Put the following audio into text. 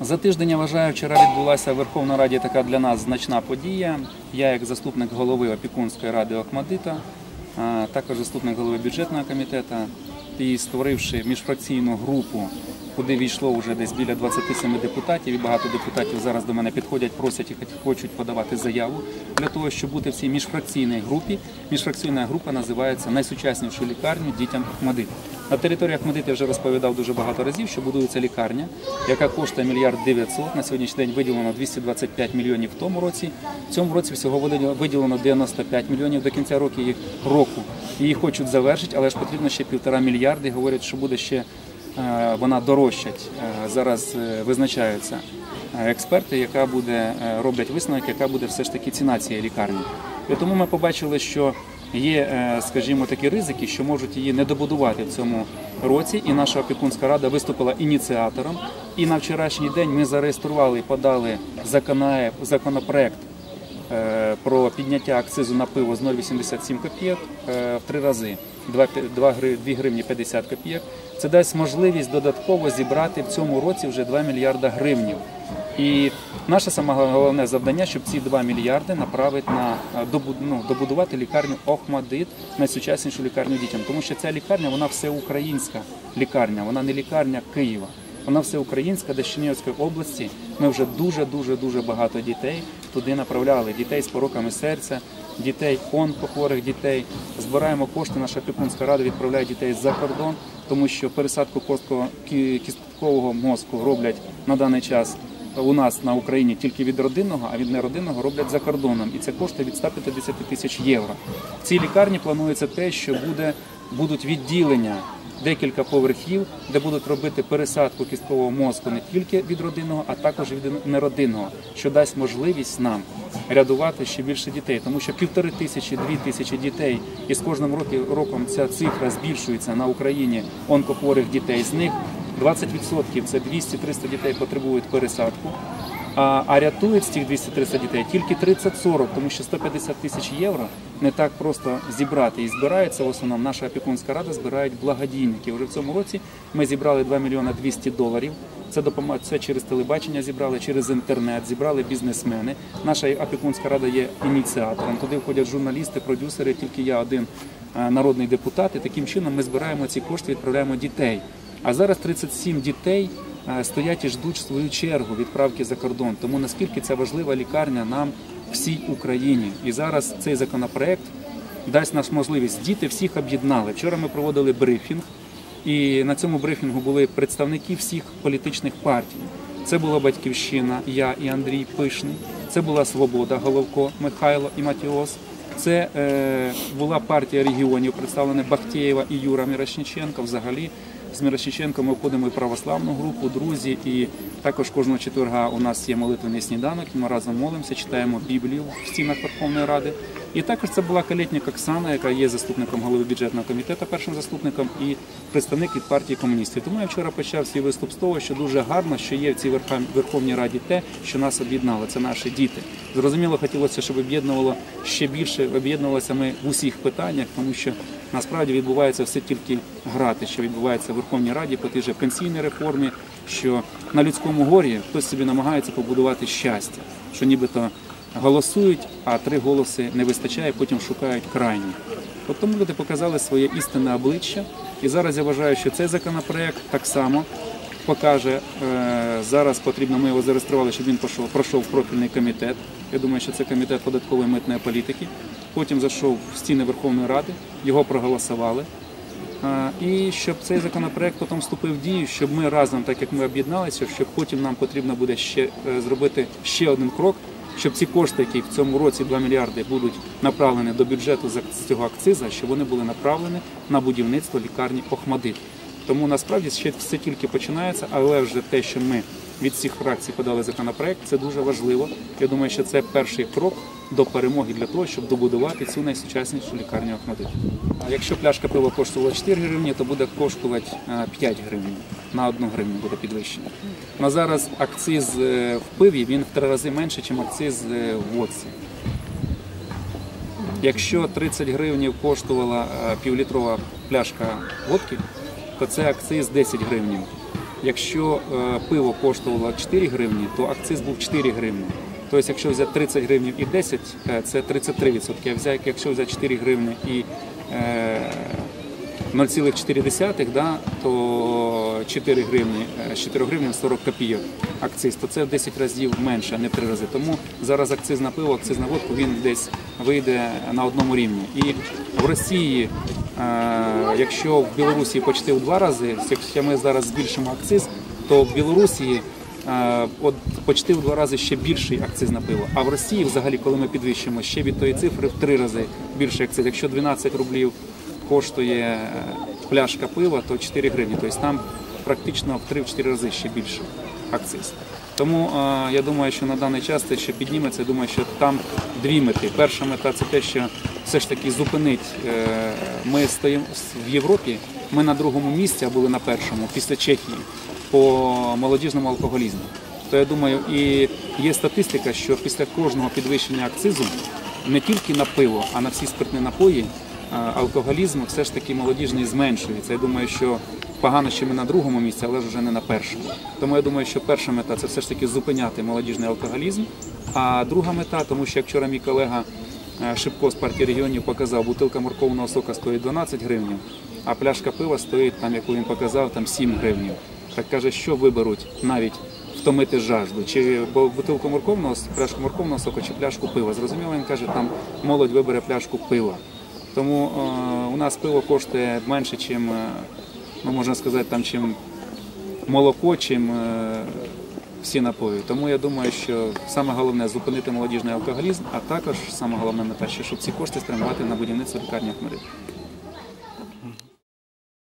За тиждень я вважаю, вчора відбулася в Верховній Раді така для нас значна подія. Я, як заступник голови опікунської ради Охмадита, також заступник голови бюджетного комітету, і створивши міжфракційну групу, куди війшло вже десь біля 27 депутатів, і багато депутатів зараз до мене підходять, просять і хочуть подавати заяву для того, щоб бути в цій міжфракційній групі. Міжфракційна група називається Найсучаснішу лікарню дітям Охмадит. На території Ахмедит я вже розповідав дуже багато разів, що будується лікарня, яка коштує мільярд 900. На сьогоднішній день виділено 225 мільйонів в тому році. В цьому році всього виділено- виділено 95 мільйонів до кінця року. їх- року. Її хочуть завершити, але ж потрібно ще півтора мільярди. Говорять, що буде ще вона дорожчать. Е, Зараз е, визначаються е, експерти, яка буде е, роблять висновок, яка буде все ж таки ціна цієї лікарні. І тому ми побачили, що є, е, скажімо, такі ризики, що можуть її не добудувати в цьому році. І наша опікунська рада виступила ініціатором. І на вчорашній день ми зареєстрували і подали законопроект е, про підняття акцизу на пиво з 0,87 копійок е, в три рази. 2, 2 гривні 50 копійок. Це дасть можливість додатково зібрати в цьому році вже 2 мільярда гривнів. І наше саме головне завдання, щоб ці 2 мільярди направити на е, ну, добудувати лікарню Охмадит, найсучаснішу лікарню дітям. Тому що ця лікарня вона всеукраїнська лікарня, вона не лікарня Києва. Вона всеукраїнська, де з області ми вже дуже дуже дуже багато дітей туди направляли. Дітей з пороками серця, дітей онкохворих дітей. Збираємо кошти. Наша опікунська рада відправляє дітей за кордон, тому що пересадку кісткового мозку роблять на даний час у нас на Україні тільки від родинного, а від неродинного роблять за кордоном. І це коштує від 150 тисяч євро. В цій лікарні планується те, що буде, будуть відділення декілька поверхів, де будуть робити пересадку кісткового мозку не тільки від родинного, а також від неродинного, що дасть можливість нам рятувати ще більше дітей, тому що півтори тисячі, дві тисячі дітей, і з кожним роком ця цифра збільшується на Україні онкохворих дітей. З них 20% це 200-300 дітей потребують пересадку. А, а рятують з цих 200-300 дітей тільки 30-40, тому що 150 тисяч євро не так просто зібрати. І збирається в основному наша опікунська рада збирають благодійники. Уже в цьому році ми зібрали 2 мільйони 200 доларів. Це допомога це через телебачення зібрали, через інтернет, зібрали бізнесмени. Наша опікунська рада є ініціатором. Туди входять журналісти, продюсери. Тільки я один е, народний депутат. І таким чином ми збираємо ці кошти, відправляємо дітей. А зараз 37 дітей е, стоять і ждуть свою чергу відправки за кордон. Тому наскільки ця важлива лікарня нам всій Україні. І зараз цей законопроект дасть нам можливість. Діти всіх об'єднали. Вчора ми проводили брифінг, і на цьому брифінгу були представники всіх політичних партій. Це була батьківщина, я і Андрій Пишний. Це була Свобода, Головко, Михайло і Матіос. Це е, була партія регіонів, представлена Бахтєєва і Юра Мірошниченко. Взагалі з Мірошниченком ми входимо і православну групу, друзі, і також кожного четверга у нас є молитвений сніданок. Ми разом молимося, читаємо Біблію в стінах Верховної Ради. І також це була Калєтнік Оксана, яка є заступником голови бюджетного комітету, першим заступником, і представник від партії комуністів. Тому я вчора почав свій виступ з того, що дуже гарно, що є в цій Верховній Раді те, що нас об'єднало. Це наші діти. Зрозуміло, хотілося, щоб об'єднувало ще більше, об'єднувалося ми в усіх питаннях, тому що насправді відбувається все тільки грати, що відбувається в Верховній Раді по тій же пенсійній реформі, що на людському горі хтось собі намагається побудувати щастя, що нібито голосують, а три голоси не вистачає, потім шукають крайні. От тому люди показали своє істинне обличчя, і зараз я вважаю, що цей законопроект так само покаже. Е, Зараз потрібно, ми його зареєстрували, щоб він пішов, пройшов профільний комітет. Я думаю, що це комітет податкової митної політики. Потім зайшов в стіни Верховної Ради, його проголосували. І щоб цей законопроект потім вступив в дію, щоб ми разом, так як ми об'єдналися, щоб потім нам потрібно буде ще е, зробити ще один крок, щоб ці кошти, які в цьому році 2 мільярди будуть направлені до бюджету з цього акциза, щоб вони були направлені на будівництво лікарні Охмадит. Тому насправді ще все тільки починається, але вже те, що ми від всіх фракцій подали законопроект, це дуже важливо. Я думаю, що це перший крок до перемоги для того, щоб добудувати цю найсучаснішу лікарню Охмадит. А якщо пляшка пива коштувала 4 гривні, то буде коштувати е, 5 гривень. На 1 гривню буде підвищення. На зараз акциз е, в пиві він в три рази менше, ніж акциз е, в водці. Якщо 30 гривень коштувала е, півлітрова пляшка водки, то це акциз 10 гривень. якщо е, пиво коштувало 4 гривні, то акциз був 4 гривні. Тобто, якщо взяти 30 гривень і 10, е, це 33%. А взяти, якщо взяти 4 гривні і е, 0,4, да, то 4 гривні, е, з 4 гривні 40 копійок акциз, то це в 10 разів менше, а не в 3 рази. Тому зараз акциз на пиво, акциз на водку, він десь вийде на одному рівні. І в Росії, е, якщо в Білорусі почти в два рази, якщо ми зараз збільшимо акциз, то в Білорусі е, от почти в два рази ще більший акциз на пиво. А в Росії, взагалі, коли ми підвищимо ще від тої цифри в три рази більший акциз. Якщо 12 рублів коштує е, пляшка пива, то 4 гривні. Тобто там практично в 3-4 рази ще більше акциз. Тому е, я думаю, що на даний час це ще підніметься. Я думаю, що там дві мети. Перша мета це те, що все ж таки зупинить. е, Ми стоїмо в Європі. Ми на другому місці, а були на першому після Чехії по молодіжному алкоголізму. То я думаю, і є статистика, що після кожного підвищення акцизу не тільки на пиво, а на всі спиртні напої алкоголізм все ж таки молодіжний зменшується. Я думаю, що погано, що ми на другому місці, але ж вже не на першому. Тому я думаю, що перша мета це все ж таки зупиняти молодіжний алкоголізм. А друга мета, тому що як вчора мій колега е, Шипко з партії регіонів показав, бутилка морковного сока стоїть 12 гривень, а пляшка пива стоїть, там, яку він показав, там 7 гривень. Так каже, що виберуть навіть втомити жажду, чи бутилку морковного, пляшку морковного соку, чи пляшку пива. Зрозуміло, він каже, там молодь вибере пляшку пива. Тому е, у нас пиво коштує менше, чим, е, ну, можна сказати, там, чим молоко, чим е, всі напої. Тому я думаю, що саме головне зупинити молодіжний алкоголізм, а також саме головна мета, що щоб ці кошти спрямувати на будівництво лікарні Ахмедит.